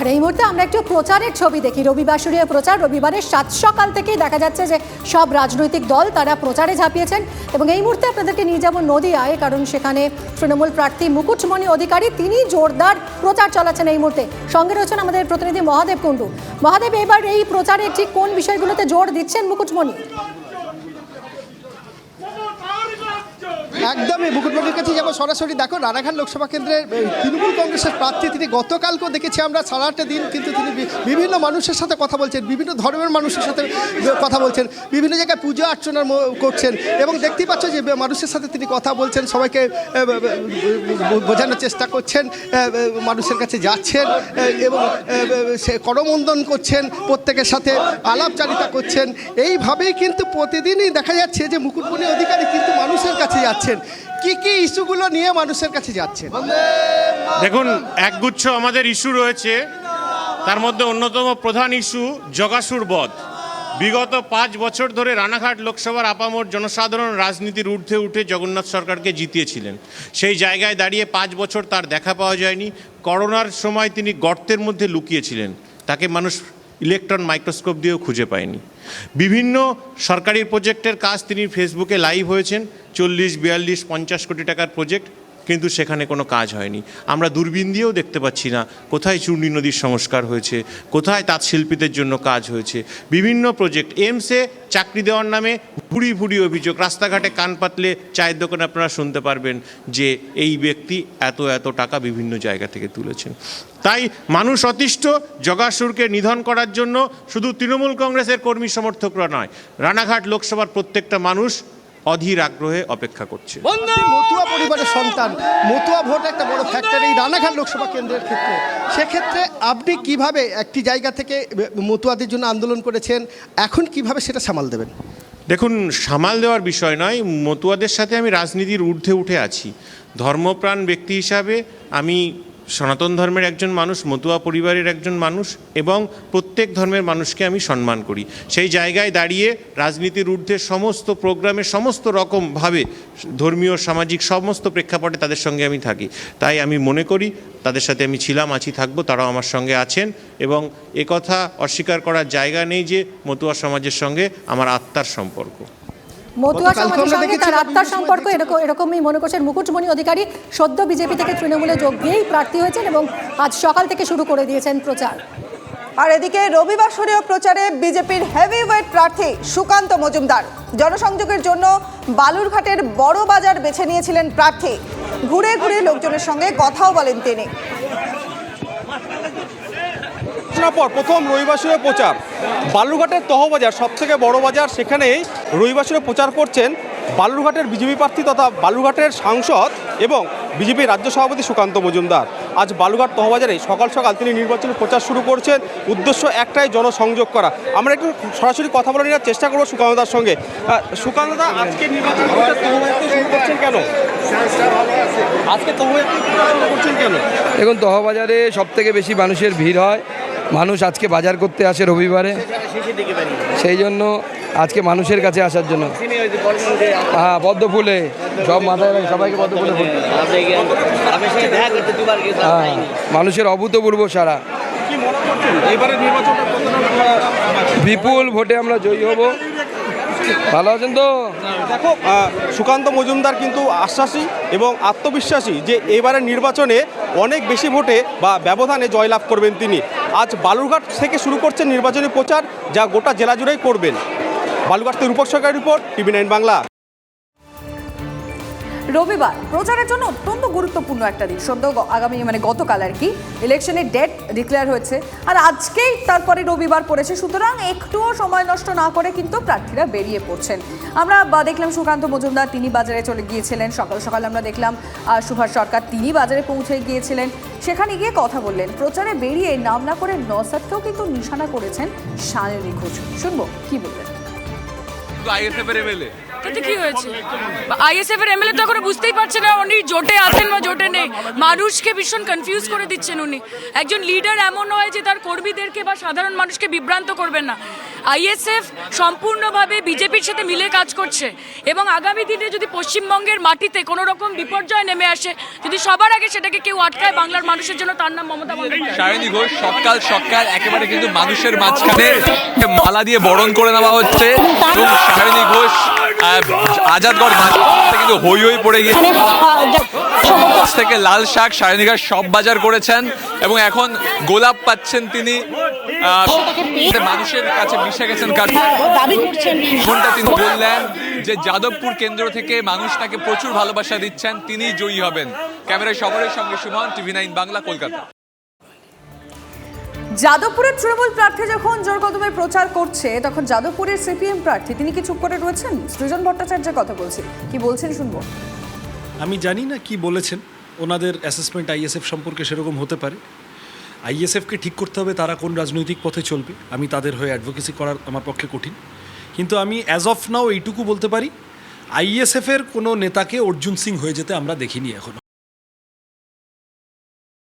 আর এই মুহূর্তে আমরা একটু প্রচারের ছবি দেখি। রবিবাসরীয় প্রচার রবিবারের সাত সকাল থেকেই দেখা যাচ্ছে যে সব রাজনৈতিক দল তারা প্রচারে ঝাঁপিয়েছেন এবং এই মুহূর্তে আপনাদেরকে নিয়ে যাব নদিয়ায়, কারণ সেখানে তৃণমূল প্রার্থী মুকুটমণি অধিকারী তিনি জোরদার প্রচার চালাচ্ছেন এই মুহূর্তে। সঙ্গে রয়েছেন আমাদের প্রতিনিধি মহাদেব কুণ্ডু। মহাদেব, এবার এই প্রচারে ঠিক কোন বিষয়গুলোতে জোর দিচ্ছেন মুকুটমণি? একদমই মুকুটমণির কাছে যাব সরাসরি। দেখো, রানাঘাট লোকসভা কেন্দ্রের তৃণমূল কংগ্রেসের প্রার্থী তিনি গতকালকেও দেখেছি আমরা, সারাটা দিন কিন্তু তিনি বিভিন্ন মানুষের সাথে কথা বলছেন, বিভিন্ন ধর্মের মানুষের সাথে কথা বলছেন, বিভিন্ন জায়গায় পুজো অর্চনার ম- করছেন এবং দেখতেই পাচ্ছ যে মানুষের সাথে তিনি কথা বলছেন, সবাইকে বোঝানোর চেষ্টা করছেন মানুষের কাছে যাচ্ছেন এবং সে করমন্দন করছেন, প্রত্যেকের সাথে আলাপচারিতা করছেন। এইভাবেই কিন্তু প্রতিদিনই দেখা যাচ্ছে যে মুকুটমণি অধিকারী কিন্তু মানুষের কাছে যাচ্ছেন। কি কি ইস্যুগুলো নিয়ে মানুষের কাছে যাচ্ছেন? দেখুন, একগুচ্ছ আমাদের ইস্যু রয়েছে। তার মধ্যে অন্যতম প্রধান ইস্যু জগাসুর বধ। বিগত পাঁচ বছর ধরে রানাঘাট লোকসভার আপামর জনসাধারণ রাজনীতির ঊর্ধ্বে উঠে জগন্নাথ সরকারকে জিতিয়েছিলেন। সেই জায়গায় দাঁড়িয়ে পাঁচ বছর তার দেখা পাওয়া যায়নি। করোনার সময় তিনি গর্তের মধ্যে লুকিয়েছিলেন। তাকে মানুষ ইলেকট্রন মাইক্রোস্কোপ দিয়েও খুঁজে পায়নি বিভিন্ন সরকারি প্রজেক্টের কাজ তিনি ফেসবুকে লাইভ হয়েছেন। চল্লিশ, বিয়াল্লিশ, পঞ্চাশ কোটি টাকার প্রজেক্ট কিন্তু সেখানে কোনো কাজ হয়নি। আমরা দূরবীন দিয়েও দেখতে পাচ্ছি না কোথায় চূর্ণী নদীর সংস্কার হয়েছে, কোথায় তাঁত শিল্পীদের জন্য কাজ হয়েছে। বিভিন্ন প্রজেক্ট এমসে চাকরি দেওয়ার নামে ভুড়ি ভুড়ি অভিযোগ, রাস্তাঘাটে কান পাতলে চায়ের দোকানে আপনারা শুনতে পারবেন যে এই ব্যক্তি এত এত টাকা বিভিন্ন জায়গা থেকে তুলেছেন। তাই মানুষ অতিষ্ঠ, জগাসুরকে নিধন করার জন্য শুধু তৃণমূল কংগ্রেসের কর্মী সমর্থকরা নয়, রানাঘাট লোকসভার প্রত্যেকটা মানুষ অধীর আগ্রহে অপেক্ষা করছে। মতুয়া পরিবারের সন্তান। মতুয়া ভোট একটা বড় ফ্যাক্টর এই রানাঘাট লোকসভা কেন্দ্রের ক্ষেত্রে। সেক্ষেত্রে আপনি কীভাবে একটি জায়গা থেকে মতুয়াদের জন্য আন্দোলন করেছেন এখন কীভাবে সেটা সামাল দেবেন? দেখুন সামাল দেওয়ার বিষয় নয় মতুয়াদের সাথে আমি রাজনীতির ঊর্ধ্বে উঠে আছি। ধর্মপ্রাণ ব্যক্তি হিসাবে আমি সনাতন ধর্মের একজন মানুষ, মতুয়া পরিবারের একজন মানুষ এবং প্রত্যেক ধর্মের মানুষকে আমি সম্মান করি। সেই জায়গায় দাঁড়িয়ে রাজনীতির ঊর্ধ্বে সমস্ত প্রোগ্রামে সমস্ত রকমভাবে ধর্মীয়, সামাজিক সমস্ত প্রেক্ষাপটে তাদের সঙ্গে আমি থাকি। তাই আমি মনে করি, তাদের সাথে আমি ছিলাম, আছি, থাকব, তারাও আমার সঙ্গে আছেন এবং একথা অস্বীকার করার জায়গা নেই যে মতুয়া সমাজের সঙ্গে আমার আত্মার সম্পর্ক। মতুয়া সমাজের সঙ্গে তার আত্মার সম্পর্ক এরকম এরকমই মনে করছেন মুকুটমণি অধিকারী। সদ্য বিজেপি থেকে তৃণমূলে যোগ দিয়েই প্রার্থী হয়েছেন এবং আজ সকাল থেকে শুরু করে দিয়েছেন প্রচার। আর এদিকে রবিবাসরীয় প্রচারে বিজেপির হেভিওয়েট প্রার্থী সুকান্ত মজুমদার। জনসংযোগের জন্য বালুরঘাটের বড় বাজার বেছে নিয়েছিলেন প্রার্থী। ঘুরে ঘুরে লোকজনের সঙ্গে কথাও বলেন তিনি। ঘোষণার পর প্রথম রবিবাসরে প্রচার। বালুরঘাটের তহবাজার সব থেকে বড় বাজার, সেখানেই রবিবাসরে প্রচার করছেন বালুরঘাটের বিজেপি প্রার্থী তথা বালুরঘাটের সাংসদ এবং বিজেপি রাজ্য সভাপতি সুকান্ত মজুমদার। আজ বালুঘাট তহবাজারে সকাল সকাল তিনি নির্বাচনী প্রচার শুরু করছেন। উদ্দেশ্য একটাই, জনসংযোগ করা। আমরা একটু সরাসরি কথা বলে নেওয়ার চেষ্টা করব সুকান্তদার সঙ্গে। সুকান্তদা আজকে নির্বাচন শুরু করছেন কেন? আজকে তহবাজার করছেন কেন? দেখুন, তহবাজারে সব থেকে বেশি মানুষের ভিড় হয়। মানুষ আজকে বাজার করতে আসে রবিবারে। সেই জন্য আজকে মানুষের কাছে আসার জন্য। হ্যাঁ পদ্ম ফুলে সব মাথায় সবাইকে পদ্ম ফুলে ফুল হ্যাঁ মানুষের অভূতপূর্ব সারা বিপুল ভোটে আমরা জয়ী হব। ভালো আছেন তো? দেখো সুকান্ত মজুমদার কিন্তু আশ্বাসী এবং আত্মবিশ্বাসী যে এবারের নির্বাচনে অনেক বেশি ভোটে বা ব্যবধানে জয়লাভ করবেন তিনি। আজ বালুরঘাট থেকে শুরু করছেন নির্বাচনী প্রচার, যা গোটা জেলা জুড়েই করবেন। বালুরঘাট থেকে রূপক সরকারের রিপোর্ট, টিভি নাইন বাংলা। রবিবার প্রচারের জন্য অত্যন্ত গুরুত্বপূর্ণ একটা দিন। সদ্য আগামী মানে গতকাল আর কি ইলেকশনের ডেট ডিক্লেয়ার হয়েছে। আর আজকেই তারপরে রবিবার পড়েছে, সুতরাং একটুও সময় নষ্ট না করে কিন্তু প্রার্থীরা বেরিয়ে পড়ছেন। আমরা বা দেখলাম সুকান্ত মজুমদার, তিনি বাজারে চলে গিয়েছিলেন। সকাল সকাল আমরা দেখলাম সুভাষ সরকার, তিনি বাজারে পৌঁছে গিয়েছিলেন। সেখানে গিয়ে কথা বললেন। প্রচারে বেরিয়ে নাম না করে নসাদকেও কিন্তু নিশানা করেছেন সায়নী ঘোষ। শুনব, কি বললেন তাতে কি হয়েছে? আইএসএফ এর এমএলএ তো এখনও বুঝতেই পারছে না উনি জোটে আছেন বা জোটে নেই, মানুষকে ভীষণ কনফিউজ করে দিচ্ছেন উনি। একজন লিডার এমন হয় যে তার কর্মীদেরকে বা সাধারণ মানুষকে বিভ্রান্ত করবেন না। আইএসএফ সম্পূর্ণভাবে বিজেপির সাথে মিলে কাজ করছে এবং আগামী দিনে যদি পশ্চিমবঙ্গের মাটিতে কোনো রকম বিপর্যয় নেমে আসে, যদি সবার আগে সেটাকে কেউ আটকায় বাংলার মানুষের জন্য, তার নাম মমতা বন্দ্যোপাধ্যায়। ঘোষ সকাল সকাল একেবারে কিন্তু মানুষের মাঝখানে মালা দিয়ে বরণ করে নেওয়া হচ্ছে। সায়নী ঘোষ আজাদগড় থেকে কিন্তু হই হই পড়ে গিয়ে থেকে লাল শাক সায়নী সব বাজার করেছেন এবং এখন গোলাপ পাচ্ছেন তিনি। আহ, মানুষের কাছে মিশে গেছেন কার তিনি বললেন যে যাদবপুর কেন্দ্র থেকে মানুষ তাকে প্রচুর ভালোবাসা দিচ্ছেন তিনি জয়ী হবেন। ক্যামেরায় সবরের সঙ্গে সুমন টিভি নাইন বাংলা কলকাতা। যাদবপুরের তৃণমূল প্রার্থী যখন জোর কদমে প্রচার করছে, তখন যাদবপুরের সিপিএম প্রার্থী, তিনি কি চুপ করে রয়েছেন? সৃজন ভট্টাচার্যের কথা বলছি। কি বলছেন শুনব? আমি জানি না কি বলেছেন। ওনাদের অ্যাসেসমেন্ট আইএসএফ সম্পর্কে সেরকম হতে পারে। আইএসএফকে ঠিক করতে হবে তারা কোন রাজনৈতিক পথে চলবে। আমি তাদের হয়ে অ্যাডভোকেসি করার আমার পক্ষে কঠিন। কিন্তু আমি অ্যাজ অফ নাও এইটুকু বলতে পারি, আইএসএফের কোনো নেতাকে অর্জুন সিং হয়ে যেতে আমরা দেখিনি এখনও।